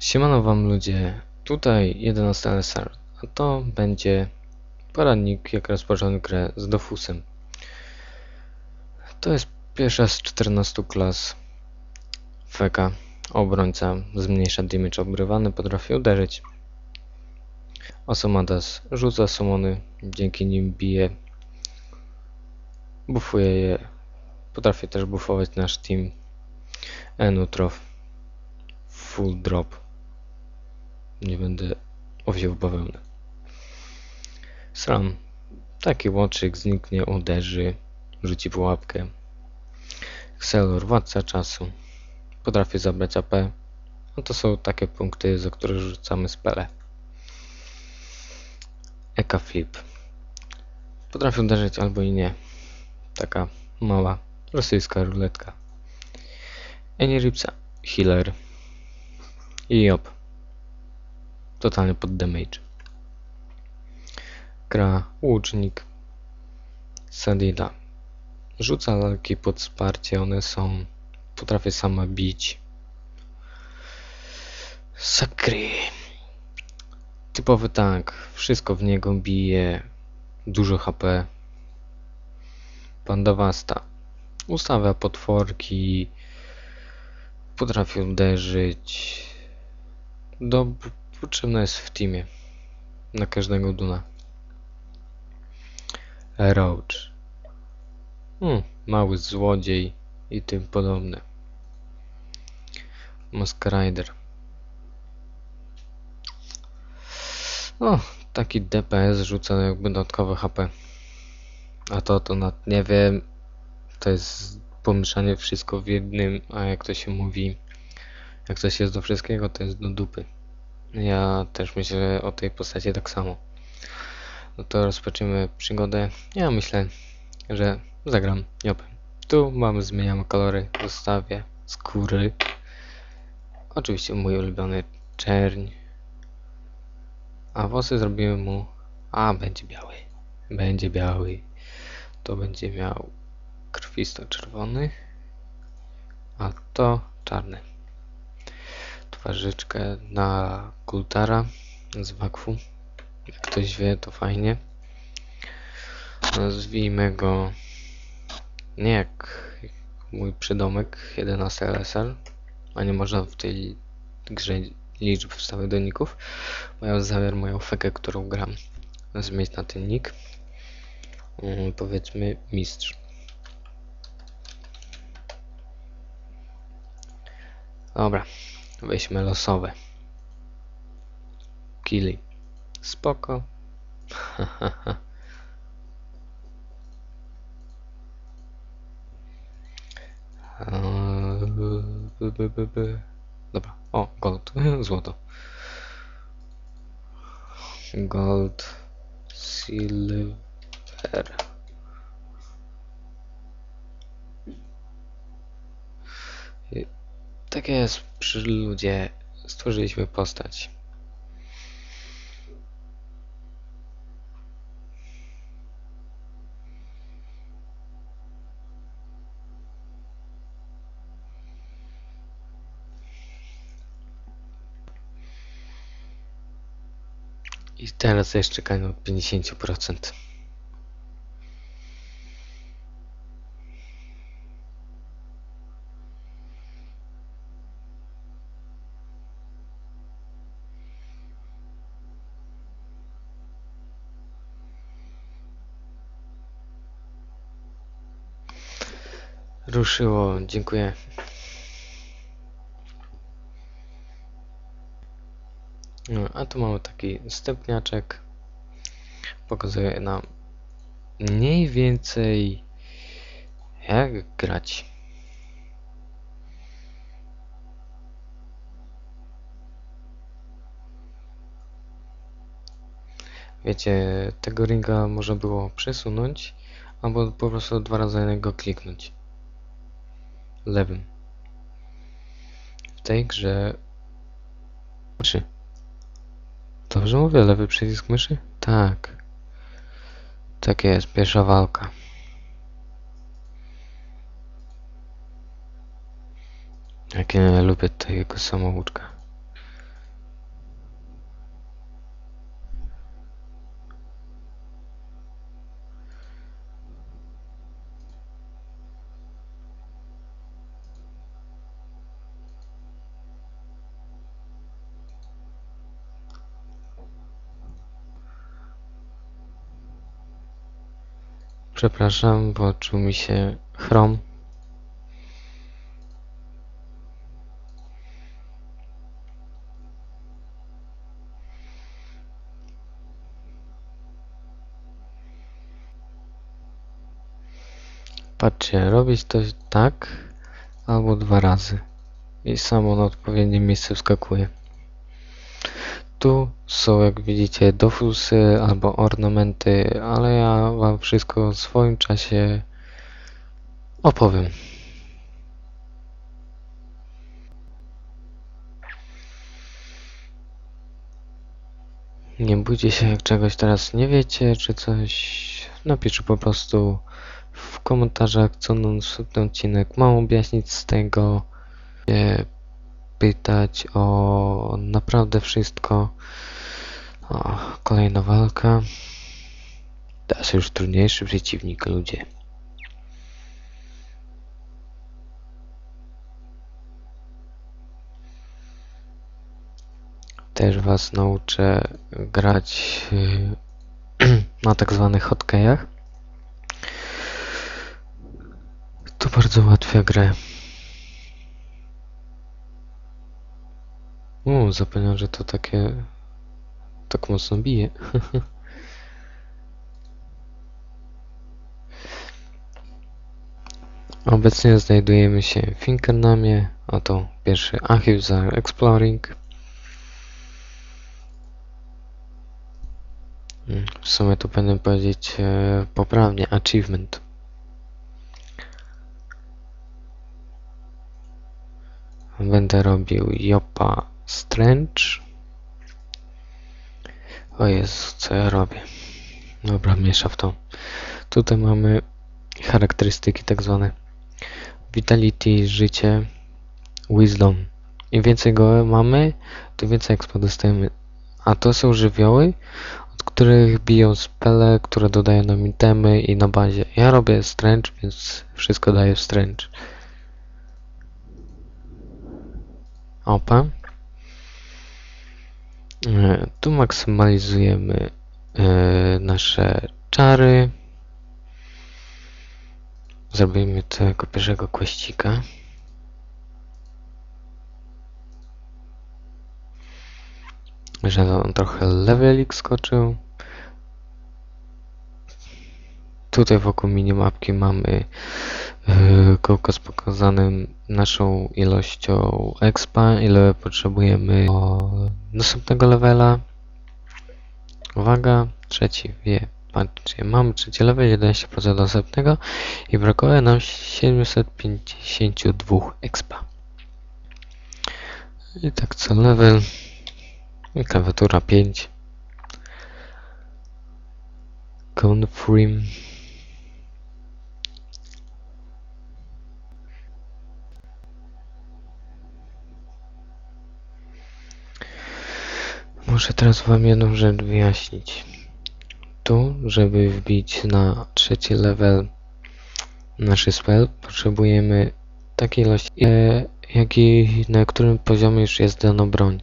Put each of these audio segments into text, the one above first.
Siemano wam ludzie, tutaj 11 LSR, a to będzie poradnik jak rozpocząć grę z Dofusem. To jest pierwsza z 14 klas Feka, obrońca, zmniejsza damage obrywany, potrafi uderzyć. Osomadas rzuca sumony, dzięki nim bije, buffuje je, potrafi też buffować nasz team. Enutrof, full drop. Nie będę owieł bawełnę. Sram. Taki łoczyk zniknie, uderzy, rzuci pułapkę. Xelor, władca czasu. Potrafi zabrać AP. No to są takie punkty, za które rzucamy spele. Eka Flip. Potrafi uderzyć albo i nie. Taka mała rosyjska ruletka. Eniripsa. Healer. I Job totalnie pod damage. Gra łucznik Sadida. Rzuca lalki pod wsparcie, one są potrafię sama bić. Sakry. Typowy tank, wszystko w niego bije, dużo HP. Pandawasta. Ustawia potworki, potrafi uderzyć. Do Potrzebna jest w teamie. Na każdego duna. Roach. Hmm, mały złodziej i tym podobne. Rider. No, taki DPS rzuca jakby dodatkowe HP. A to to nad, nie wiem. To jest pomieszanie wszystko w jednym, a jak to się mówi, jak coś jest do wszystkiego, to jest do dupy. Ja też myślę o tej postaci tak samo. No to rozpoczniemy przygodę. Ja myślę, że zagram Jopem. Tu mamy, zmieniamy kolory, zostawię skóry. Oczywiście mój ulubiony czerń. A włosy zrobimy mu... A, będzie biały. Będzie biały. To będzie miał krwisto-czerwony. A to czarny twarzyczkę na kultara z wakfu. Jak ktoś wie, to fajnie. Nazwijmy go nie jak mój przydomek 11 LSL, a nie można w tej grze liczb wstawiać do ników. Mają zamiar moją fekę, którą gram, zmienić na ten nick. Um, powiedzmy mistrz. Dobra, Weźmy losowe. Kili. Spoko. Dobra, o, gold, złoto. Gold, silver. Tak jest, przy ludzie stworzyliśmy postać. I teraz jeszcze czekamy od 50%. Ruszyło, dziękuję. No, a tu mamy taki stepniaczek. Pokazuje nam mniej więcej jak grać. Wiecie, tego ringa można było przesunąć, albo po prostu dwa razy niego kliknąć lewym. W tej grze... Myszy. Dobrze mówię, lewy przycisk myszy? Tak. Tak jest, pierwsza walka. Jak ja lubię tego samouczka. Przepraszam, włączył mi się Chrome. Patrzcie, robić to tak albo dwa razy i samo na odpowiednie miejsce wskakuje. Tu są, jak widzicie, dofusy albo ornamenty, ale ja wam wszystko w swoim czasie opowiem. Nie bójcie się, jak czegoś teraz nie wiecie, czy coś, napiszcie po prostu w komentarzach, co na następny odcinek mam objaśnić z tego, pytać o naprawdę wszystko. O, kolejna walka. Teraz już trudniejszy przeciwnik, ludzie. Też was nauczę grać na tak zwanych hotkeyach. To bardzo ułatwia grę. U, zapomniałem, że to takie... tak mocno bije. Obecnie znajdujemy się w Finkernamie, a to pierwszy archiw za Exploring. Mm, W sumie tu powinienem powiedzieć e, poprawnie achievement. Będę robił Jopa Strange. O Jezu, co ja robię? Dobra, miesza w to. Tutaj mamy charakterystyki tak zwane. Vitality, życie, Wisdom. Im więcej go mamy, tym więcej expa dostajemy. A to są żywioły, od których biją spele, które dodają nam itemy i na bazie. Ja robię Strange, więc wszystko daję w Strange. Opa. E, Tu maksymalizujemy e, nasze czary. Zrobimy to jako pierwszego kweścika. Że on trochę levelik skoczył. Tutaj wokół minimapki mamy kołko z pokazanym naszą ilością expa, ile potrzebujemy do następnego levela. Uwaga, trzeci wie. Patrzcie, mamy trzeci level, 11% do następnego i brakuje nam 752 expa. I tak co level. I klawiatura 5. Confirm. Muszę teraz wam jedną rzecz wyjaśnić. Tu, żeby wbić na trzeci level nasz spell, potrzebujemy takiej ilości, e, jak i na którym poziomie już jest dana broń.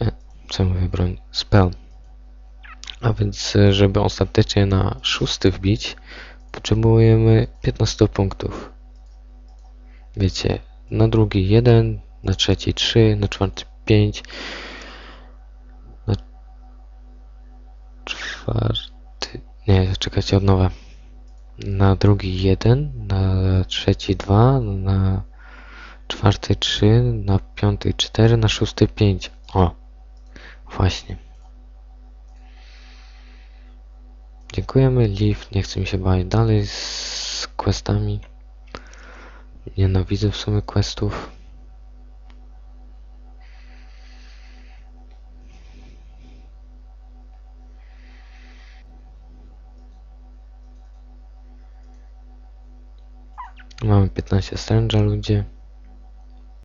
E, co mówię broń? Spell. A więc, żeby ostatecznie na szósty wbić, potrzebujemy 15 punktów. Wiecie, na drugi 1, na trzeci 3, na czwarty 5, czwarty... Nie, czekajcie od nowa. Na drugi 1, na trzeci 2, na czwarty 3, na piąty 4, na szósty 5. O, właśnie. Dziękujemy, Liv. Nie chce mi się bawić dalej z questami. Nienawidzę w sumie questów. 15 stręża ludzie.